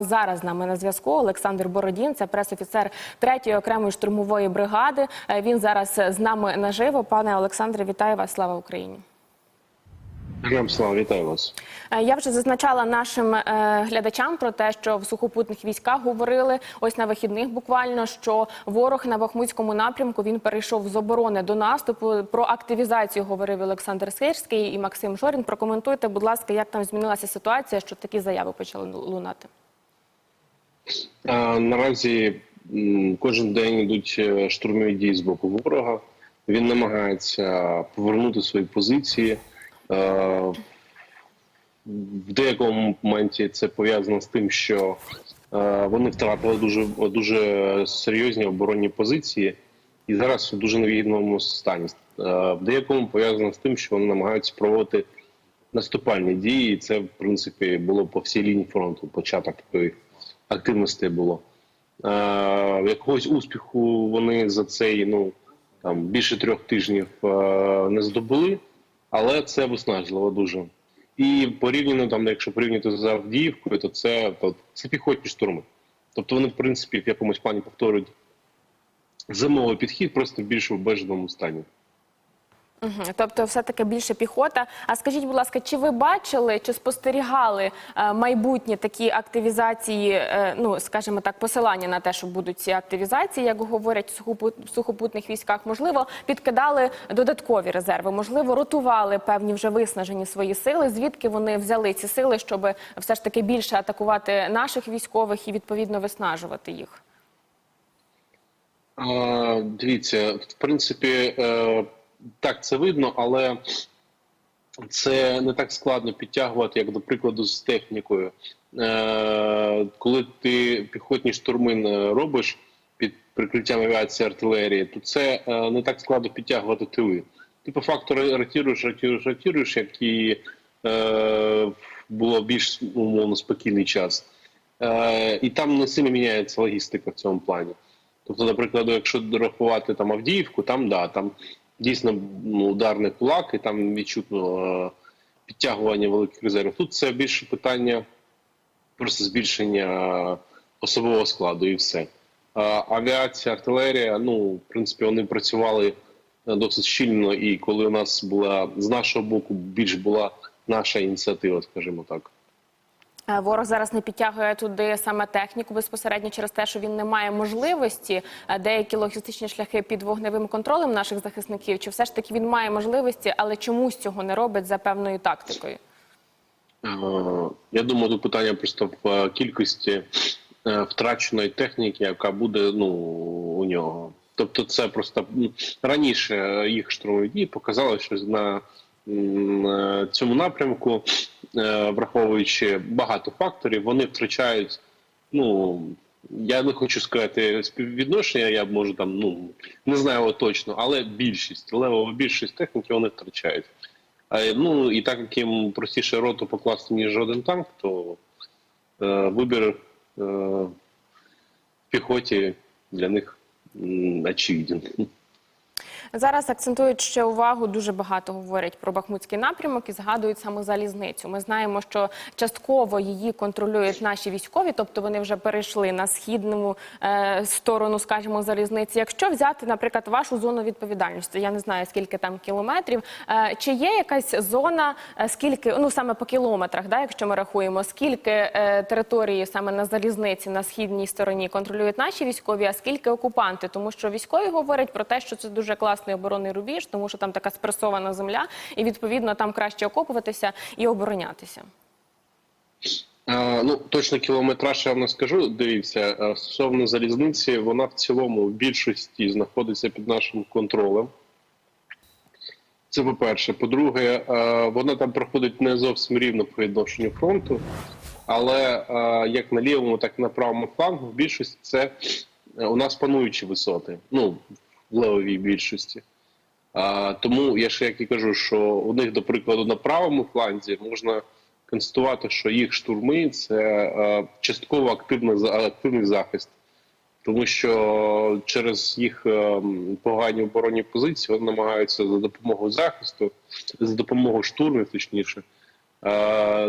Зараз з нами на зв'язку Олександр Бородін, це пресофіцер 3-ї окремої штурмової бригади. Е, Він зараз з нами наживо. Пане Олександре, вітаю вас! Слава Україні! Героям слава, вітаю вас. Е, Я вже зазначала нашим е, глядачам про те, що в сухопутних військах говорили ось на вихідних буквально, що ворог на Бахмутському напрямку він перейшов з оборони до наступу. Про активізацію говорив Олександр Сирський і Максим Жорін. Прокоментуйте, будь ласка, як там змінилася ситуація, що такі заяви почали лунати. Наразі кожен день йдуть е, штурмові дії з боку ворога. Він намагається повернути свої позиції. В деякому моменті це пов'язано з тим, що вони втратили дуже, дуже серйозні оборонні позиції і зараз у дуже невигідному стані. В деякому пов'язано з тим, що вони намагаються проводити наступальні дії. І це, в принципі, було по всій лінії фронту. Початок активності було. Е, якогось успіху вони за цей ну там більше трьох тижнів е, не здобули, але це виснажливо дуже. І порівняно там, якщо порівняти з Авдіївкою, то це то це піхотні штурми. Тобто вони, в принципі, в якомусь плані повторюють зимовий підхід, просто в більш обмеженому стані. Тобто, все таки більше піхота. А скажіть, будь ласка, чи ви бачили, чи спостерігали е, майбутні такі активізації? е, ну скажімо так, посилання на те, що будуть ці активізації, як говорять в сухопутних військах? Можливо, підкидали додаткові резерви, можливо, ротували певні вже виснажені свої сили. Звідки вони взяли ці сили, щоб все ж таки більше атакувати наших військових і відповідно виснажувати їх? Дивіться, в принципі, е, так це видно, але це не так складно підтягувати, як до прикладу, з технікою. Е, коли ти піхотні штурми е, робиш під прикриттям авіації артилерії, то це е, не так складно підтягувати тили. Ти по факту ротіруєш, ротіруєш, ротіруєш, як і е, було більш умовно спокійний час. Е, і там не сильно міняється логістика в цьому плані. Тобто, наприклад, якщо рахувати там Авдіївку, там да, там дійсно ну, ударний кулак, і там відчутно е, підтягування великих резервів. Тут це більше питання просто збільшення особового складу і все. Авіація, артилерія, ну, в принципі, вони працювали е, досить щільно, і коли у нас була з нашого боку більш була наша ініціатива, скажімо так. Е, Ворог зараз не підтягує туди саме техніку безпосередньо через те, що він не має можливості е, деякі логістичні шляхи під вогневим контролем наших захисників. Чи все ж таки він має можливості, але чомусь цього не робить за певною тактикою? Е, Я думаю, тут питання просто в кількості втраченої техніки, яка буде ну, у нього. Тобто, це просто раніше їх штурмові дії показали, що на цьому напрямку, враховуючи багато факторів, вони втрачають. Ну я не хочу сказати співвідношення, я можу там ну не знаю його точно, але більшість левова більшість техніки вони втрачають. Ну і так як їм простіше роту покласти, ніж жоден танк, то е, вибір е, в піхоті для них очевиден. Зараз акцентують ще увагу. Дуже багато говорять про Бахмутський напрямок і згадують саме залізницю. Ми знаємо, що частково її контролюють наші військові, тобто вони вже перейшли на східну е, сторону, скажімо, залізниці. Якщо взяти, наприклад, вашу зону відповідальності, я не знаю скільки там кілометрів. Е, чи є якась зона, е, скільки ну саме по кілометрах, да, якщо ми рахуємо, скільки е, території саме на залізниці на східній стороні контролюють наші військові, а скільки окупанти? Тому що військові говорять про те, що це дуже класний оборонний рубіж, тому що там така спресована земля, і відповідно там краще окопуватися і оборонятися. Е, ну точно кілометраж я вам не скажу. Дивіться, е, стосовно залізниці, вона в цілому в більшості знаходиться під нашим контролем. Це по-перше. По-друге, е, вона там проходить не зовсім рівно по відношенню фронту, але як на лівому, так і на правому флангу, в більшості це у нас пануючі висоти. Ну, в левовій більшості. А, тому я ще як і кажу, що у них, до прикладу, на правому фланзі можна констатувати, що їх штурми це частково активний, активний захист, тому що через їх погані оборонні позиції вони намагаються за допомогою захисту, за допомогою штурмів, точніше,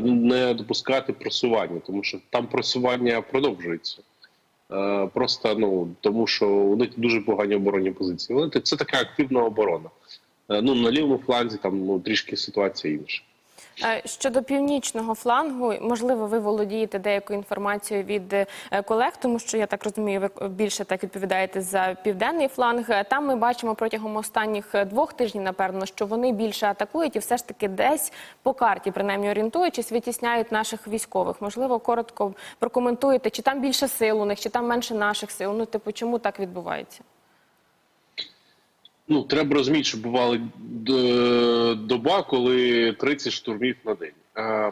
не допускати просування, тому що там просування продовжується. Е, Просто ну тому, що у них дуже погані оборонні позиції. Вони це така активна оборона. Е, Ну на лівому фланзі там ну трішки ситуація інша. Е, Щодо північного флангу, можливо, ви володієте деякою інформацією від е, колег, тому що я так розумію, ви більше так відповідаєте за південний фланг. Е, Там ми бачимо протягом останніх двох тижнів, напевно, що вони більше атакують і все ж таки десь по карті, принаймні орієнтуючись, витісняють наших військових. Можливо, коротко прокоментуєте, чи там більше сил у них, чи там менше наших сил. Ну, типу, чому так відбувається? Ну, треба розуміти, що бувала доба, коли 30 штурмів на день. Е,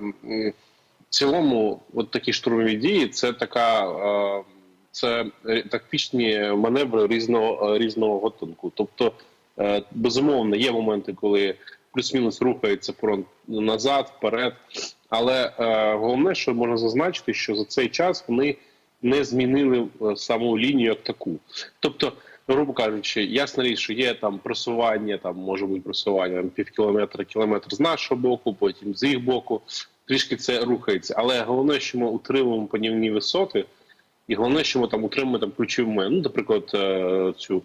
В цілому, от такі штурмові дії це така. е, Це е, тактичні маневри різного е, різного готунку. Тобто, е, безумовно, є моменти, коли плюс-мінус рухається фронт назад, вперед. Але е, головне, що можна зазначити, що за цей час вони не змінили е, саму лінію як таку. Тобто, грубо кажучи, ясна річ, що є там просування, там може бути просування там, пів кілометра, кілометр з нашого боку, потім з їх боку. Трішки це рухається. Але головне, що ми утримуємо панівні висоти, і головне, що ми там утримуємо там ключові моменти. Ну, наприклад, е, цю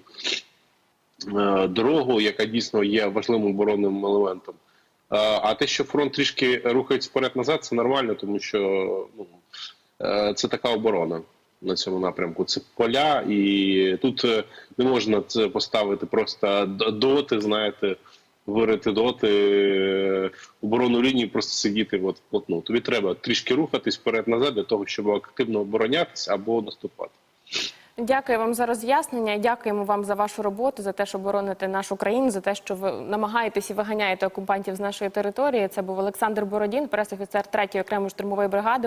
е, дорогу, яка дійсно є важливим оборонним елементом. Е, А те, що фронт трішки рухається вперед-назад, це нормально, тому що ну, це така оборона на цьому напрямку. Це поля, і тут е, не можна це поставити просто доти, знаєте, вирити доти, е, оборонну лінію, просто сидіти. От, от, ну, тобі треба трішки рухатись вперед-назад для того, щоб активно оборонятися або наступати. Дякую вам за роз'яснення. Дякуємо вам за вашу роботу, за те, що бороните нашу країну, за те, що ви намагаєтесь і виганяєте окупантів з нашої території. Це був Олександр Бородін, пресофіцер 3-ї окремої штурмової бригади.